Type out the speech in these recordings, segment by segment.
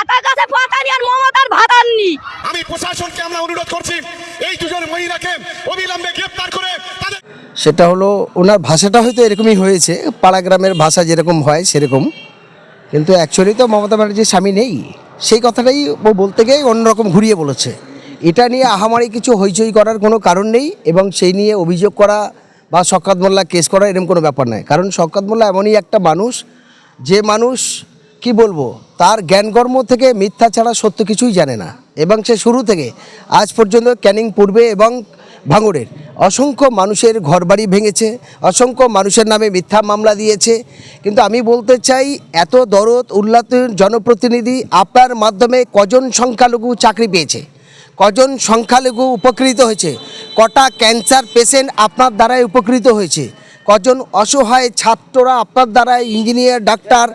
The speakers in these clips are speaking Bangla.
আতা গাছে পাতানি আর মমতার ভাতাননি আমি প্রশাসনকে আমরা অনুরোধ করছি এই দুজন মহিলাকে অবিলম্বে গ্রেপ্তার করে সেটা হলো ওনার ভাষাটা হয়তো এরকমই হয়েছে পাড়া গ্রামের ভাষা যেরকম হয় সেরকম। কিন্তু অ্যাকচুয়ালি তো মমতা ব্যানার্জির স্বামী নেই। সেই কথাটাই ও বলতে গিয়ে অন্যরকম ঘুরিয়ে বলেছে। এটা নিয়ে আহামারি কিছু হইচই করার কোনো কারণ নেই এবং সেই নিয়ে অভিযোগ করা বা শকাত মোল্লা কেস করা এরকম কোনো ব্যাপার নয়। কারণ শকাত মোল্লা এমনই একটা মানুষ যে মানুষ কি বলব? তার জ্ঞানকর্ম থেকে মিথ্যা ছাড়া সত্য কিছুই জানে না। এবং সে শুরু থেকে আজ পর্যন্ত ক্যানিং পূর্বে এবং ভাঙড়ের অসংখ্য মানুষের ঘরবাড়ি ভেঙেছে, অসংখ্য মানুষের নামে মিথ্যা মামলা দিয়েছে। কিন্তু আমি বলতে চাই, এত দরদ উল্লাত জনপ্রতিনিধি আপনার মাধ্যমে কজন সংখ্যালঘু চাকরি পেয়েছে? কজন সংখ্যালঘু উপকৃত হয়েছে? কটা ক্যান্সার পেশেন্ট আপনার দ্বারাই উপকৃত হয়েছে? কজন অসহায় ছাত্ররা আপনার দ্বারাই ইঞ্জিনিয়ার, ডাক্তার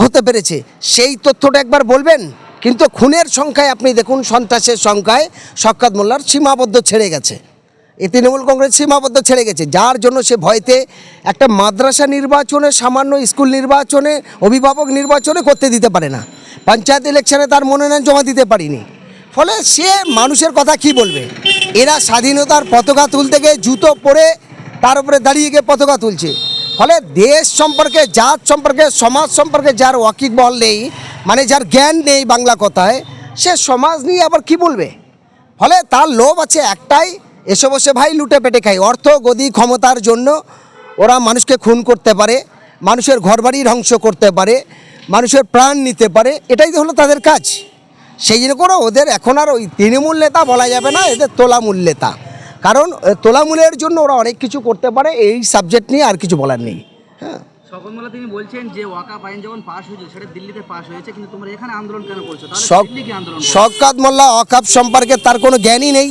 হতে পেরেছে। সেই তথ্যটা একবার বলবেন? কিন্তু খুনের সংখ্যায় আপনি দেখুন, সন্ত্রাসের সংখ্যায় শক্কাত মোল্লার সীমাবদ্ধ ছেড়ে গেছে। এই তৃণমূল কংগ্রেস সীমাবদ্ধ ছেড়ে গেছে। যার জন্য সে ভয়তে একটা মাদ্রাসা নির্বাচনে, সামান্য স্কুল নির্বাচনে, অভিভাবক নির্বাচনে করতে দিতে পারে না। পঞ্চায়েত ইলেকশনে তার মনোনয়ন জমা দিতে পারিনি। ফলে সে মানুষের কথা কি বলবে? এরা স্বাধীনতার পতাকা তুলতে গিয়ে জুতো পরে তার উপরে দাঁড়িয়ে গিয়ে পতাকা তুলছে। ফলে দেশ সম্পর্কে, জাত সম্পর্কে, সমাজ সম্পর্কে যার ওয়াকিক বল নেই মানে যার জ্ঞান নেই বাংলা কথায়, সে সমাজ নিয়ে আবার কি বলবে? ফলে তার লোভ আছে একটাই এসে বসে ভাই লুটে পেটে খাই অর্থ, গদি, ক্ষমতার জন্য ওরা মানুষকে খুন করতে পারে, মানুষের ঘরবাড়ি ধ্বংস করতে পারে, মানুষের প্রাণ নিতে পারে, এটাই তো হলো তাদের কাজ। সেই জন্য করে ওদের এখন আর ওই তৃণমূল নেতা বলা যাবে না, এদের তোলামূল নেতা। কারণ তোলামূলের জন্য ওরা অনেক কিছু করতে পারে এই সাবজেক্ট নিয়ে আর কিছু বলার নেই। হ্যাঁ। শপথমালা তিনি বলছেন যে ওয়াকাপ আইন যখন পাশ হয়েছিল সেটা দিল্লিতে পাশ হয়েছে কিন্তু তোমরা এখানে আন্দোলন কেন করছ? তাহলে শক দিল্লি কি আন্দোলন করবে? শওকাত মোল্লা অকাপ সম্পর্কে তার কোনো জ্ঞানই নেই।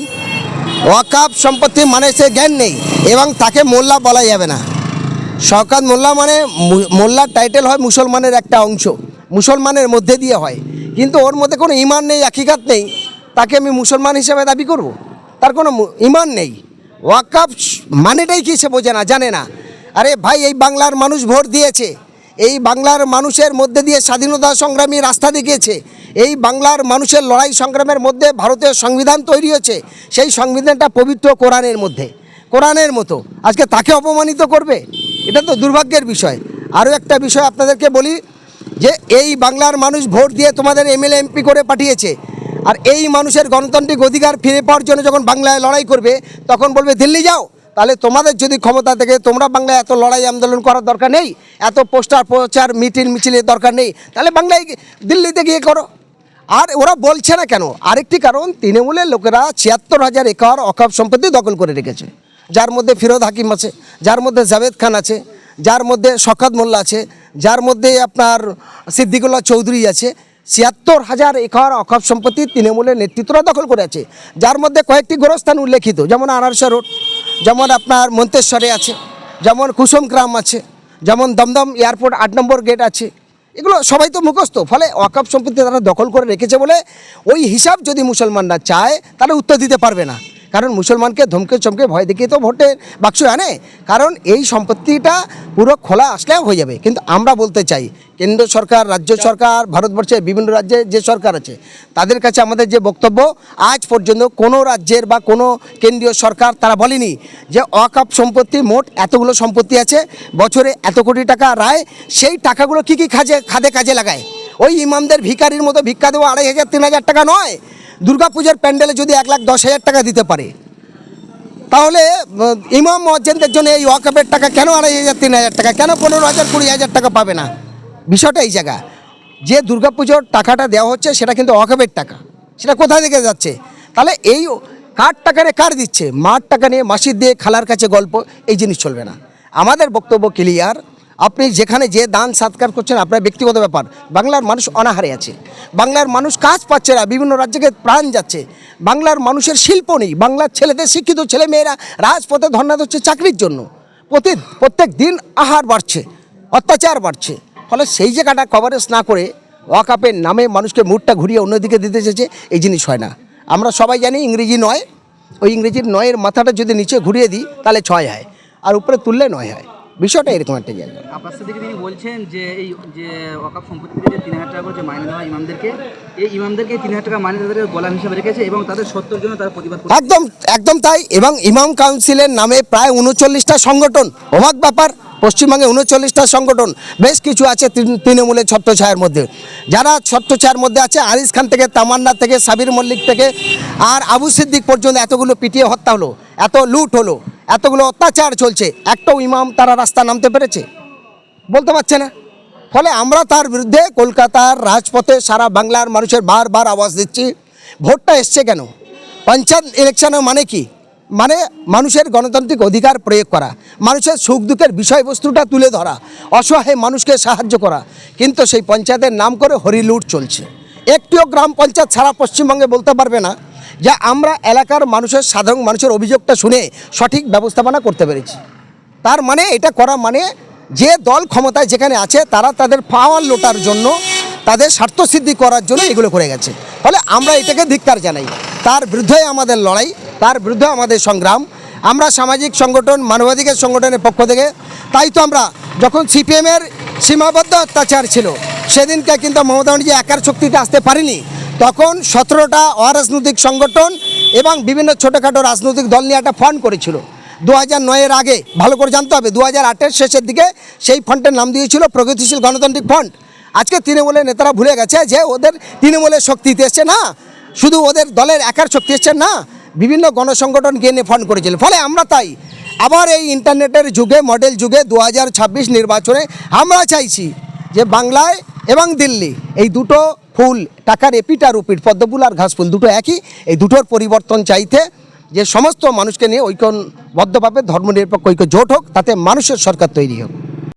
ওয়াকাপ সম্পত্তি মানে সে জ্ঞান নেই এবং তাকে মোল্লা বলা যাবে না। শওকাত মোল্লা মানে মোল্লার টাইটেল হয় মুসলমানের একটা অংশ মুসলমানের মধ্যে দিয়ে হয়। কিন্তু ওর মধ্যে কোনো ইমান নেই আকিকাত নেই তাকে আমি মুসলমান হিসেবে দাবি করব? তার কোনো ইমান নেই। ওয়াকাপ মানেটাই কি সে বোঝে না, জানে না। আরে ভাই, এই বাংলার মানুষ ভোট দিয়েছে, এই বাংলার মানুষের মধ্যে দিয়ে স্বাধীনতা সংগ্রামী রাস্তা দেখিয়েছে, এই বাংলার মানুষের লড়াই সংগ্রামের মধ্যে ভারতের সংবিধান তৈরি হয়েছে, সেই সংবিধানটা পবিত্র কোরআনের মধ্যে, কোরআনের মতো। আজকে তাকে অপমানিত করবে? এটা তো দুর্ভাগ্যের বিষয়। আরও একটা বিষয় আপনাদেরকে বলি, যে এই বাংলার মানুষ ভোট দিয়ে তোমাদের এমএলএ, এমপি করে পাঠিয়েছে আর এই মানুষের গণতান্ত্রিক অধিকার ফিরে পাওয়ার জন্য যখন বাংলায় লড়াই করবে, তখন বলবে, দিল্লি যাও। তাহলে তোমাদের যদি ক্ষমতা থেকে তোমরা বাংলায় এত লড়াই আন্দোলন করার দরকার নেই, এত পোস্টার, প্রচার, মিটিং, মিছিলের দরকার নেই, তাহলে বাংলায় দিল্লিতে গিয়ে করো। আর ওরা বলছে না কেন? আরেকটি কারণ, তৃণমূলের লোকেরা ছিয়াত্তর হাজার একর অকাপ সম্পত্তি দখল করে রেখেছে। যার মধ্যে ফিরোজ হাকিম আছে, যার মধ্যে জাভেদ খান আছে, যার মধ্যে শখাত মোল্লা আছে, যার মধ্যে আপনার সিদ্দিকুল্লাহ চৌধুরী আছে ছিয়াত্তর হাজার একর অকাপ সম্পত্তি তৃণমূলের নেতৃত্বরা দখল করে আছে যার মধ্যে কয়েকটি গোরস্থান উল্লেখিত, যেমন আনারসা রোড, যেমন আপনার মন্তেশ্বরে আছে, যেমন কুসুম গ্রাম আছে, যেমন দমদম এয়ারপোর্ট আট নম্বর গেট আছে। এগুলো সবাই তো মুখস্থ, ফলে ওয়াকাপ সম্পত্তি তারা দখল করে রেখেছে বলে ওই হিসাব যদি মুসলমানরা চায়, তাহলে উত্তর দিতে পারবে না। কারণ মুসলমানকে ধমকে চমকে ভয় দেখিয়ে তো ভোটে বাক্স আনে। কারণ এই সম্পত্তিটা পুরো খোলা আসলে হয়ে যাবে। কিন্তু আমরা বলতে চাই, কেন্দ্র সরকার, রাজ্য সরকার, ভারতবর্ষের বিভিন্ন রাজ্যে যে সরকার আছে, তাদের কাছে আমাদের যে বক্তব্য, আজ পর্যন্ত কোনো রাজ্যের বা কোনো কেন্দ্রীয় সরকার তারা বলেনি যে অকাপ সম্পত্তি, মোট এতগুলো সম্পত্তি আছে, বছরে এত কোটি টাকা রায় সেই টাকাগুলো কি কি কাজে খাদে কাজে লাগায়? ওই ইমামদের ভিকারির মতো ভিক্ষা দেওয়া আড়াই হাজার, তিন হাজার টাকা নয়। দুর্গাপূজার প্যান্ডেলে যদি এক লাখ দশ হাজার টাকা দিতে পারে, তাহলে ইমাম মজ্জেনদের জন্য এই ওয়াকাপের টাকা কেন আড়াই হাজার, তিন হাজার টাকা, কেন পনেরো হাজার, কুড়ি হাজার টাকা পাবে না? বিষয়টা এই জায়গা। যে দুর্গাপুজোর টাকাটা দেওয়া হচ্ছে, সেটা কিন্তু ওয়াকাপের টাকা। সেটা কোথা থেকে যাচ্ছে? তাহলে এই কার টাকা নিয়ে কার দিচ্ছে? মার টাকা নিয়ে মাসির দিয়ে খালার কাছে গল্প, এই জিনিস চলবে না। আমাদের বক্তব্য ক্লিয়ার আপনি যেখানে যে দান সৎকার করছেন, আপনার ব্যক্তিগত ব্যাপার। বাংলার মানুষ অনাহারে আছে। বাংলার মানুষ কাজ পাচ্ছে না, বিভিন্ন রাজ্যকে প্রাণ যাচ্ছে। বাংলার মানুষের শিল্প নেই। বাংলার ছেলেদের শিক্ষিত ছেলে মেয়েরা রাজপথে ধর্ণা হচ্ছে চাকরির জন্য। প্রতি, প্রত্যেক দিন আহার বাড়ছে, অত্যাচার বাড়ছে। ফলে সেই জায়গাটা কভারেজ না করে ওয়াকাপের নামে মানুষকে মুডটা ঘুরিয়ে অন্যদিকে দিতে চেয়েছে, এই জিনিস হয় না। আমরা সবাই জানি ইংরেজি নয়। ওই ইংরেজির নয়ের মাথাটা যদি নিচে ঘুরিয়ে দিই, তাহলে ছয় হয়। আর উপরে তুললে নয় হয়। বিষয়টা এরকম একটা জায়গা। আপনার সাথে তিনি বলছেন যে এই যে তিন হাজার টাকা করে যে মাইনে দেওয়া ইমামদেরকে এই ইমামদেরকে তিন হাজার টাকা মাইনে তাদের হিসাবে রেখেছে এবং তাদের সত্যের জন্য তারা প্রতিবাদ একদম একদম তাই। এবং ইমাম কাউন্সিলের নামে প্রায় উনচল্লিশটা সংগঠন অবাক ব্যাপার পশ্চিমবঙ্গে উনচল্লিশটা সংগঠন বেশ কিছু আছে তৃণ- তৃণমূলের ছত্রছায়ার মধ্যে। যারা ছত্রছায়ার মধ্যে আছে আরিস খান থেকে তামান্না থেকে সাবির মল্লিক থেকে আর আবু সিদ্দিক পর্যন্ত এতগুলো পিটিয়ে হত্যা হলো। এত লুট হলো, এতগুলো অত্যাচার চলছে, একটাও ইমাম তারা রাস্তা নামতে পেরেছে? বলতে পারছে না। ফলে আমরা তার বিরুদ্ধে কলকাতার রাজপথে সারা বাংলার মানুষের বারবার আওয়াজ দিচ্ছি, ভোটটা এসছে কেন? পঞ্চায়েত ইলেকশনের মানে কি? মানে মানুষের গণতান্ত্রিক অধিকার প্রয়োগ করা, মানুষের সুখ দুঃখের বিষয়বস্তুটা তুলে ধরা, অসহায় মানুষকে সাহায্য করা। কিন্তু সেই পঞ্চায়েতের নাম করে হরিলুট চলছে। একটিও গ্রাম পঞ্চায়েত ছাড়া পশ্চিমবঙ্গে বলতে পারবে না, যে আমরা এলাকার মানুষের, সাধারণ মানুষের অভিযোগটা শুনে সঠিক ব্যবস্থাপনা করতে পেরেছি। তার মানে এটা করা মানে যে দল ক্ষমতায় যেখানে আছে, তারা তাদের পাওয়ার লোটার জন্য, তাদের স্বার্থসিদ্ধি করার জন্য এগুলো করে গেছে। ফলে আমরা এটাকে ধিক্কার জানাই। তার বিরুদ্ধে আমাদের লড়াই, তার বিরুদ্ধে আমাদের সংগ্রাম। আমরা সামাজিক সংগঠন, মানবাধিকার সংগঠনের পক্ষ থেকে, তাই তো আমরা যখন সিপিএমের সীমাবদ্ধ অত্যাচার ছিল সেদিনকে কিন্তু মমতা ব্যানার্জি একার শক্তিতে আসতে পারেনি। তখন সতেরোটা অরাজনৈতিক সংগঠন এবং বিভিন্ন ছোটোখাটো রাজনৈতিক দল নিয়ে একটা ফান্ড করেছিল। দু হাজার নয়ের আগে, ভালো করে জানতে হবে দু হাজার আটের শেষের দিকে সেই ফান্ডের নাম দিয়েছিল প্রগতিশীল গণতান্ত্রিক ফান্ড আজকে তৃণমূলের নেতারা ভুলে গেছে যে ওদের তৃণমূলের শক্তিতে এসছে না। শুধু ওদের দলের একার শক্তি এসছে না, বিভিন্ন গণসংগঠন গিয়ে নিয়ে ফান্ড করেছিল। ফলে আমরা তাই আবার এই ইন্টারনেটের যুগে মডেল যুগে দু হাজার ছাব্বিশ নির্বাচনে আমরা চাইছি যে বাংলায় এবং দিল্লি, এই দুটো ফুল টাকার এপিটা উপিট পদ্মফুল আর ঘাসফুল, দুটো একই। এই দুটোর পরিবর্তন চাইতে যে সমস্ত মানুষকে নিয়ে ঐক্যবদ্ধভাবে, ধর্মনিরপেক্ষ ঐক্য জোট হোক, তাতে মানুষের সরকার তৈরি হোক।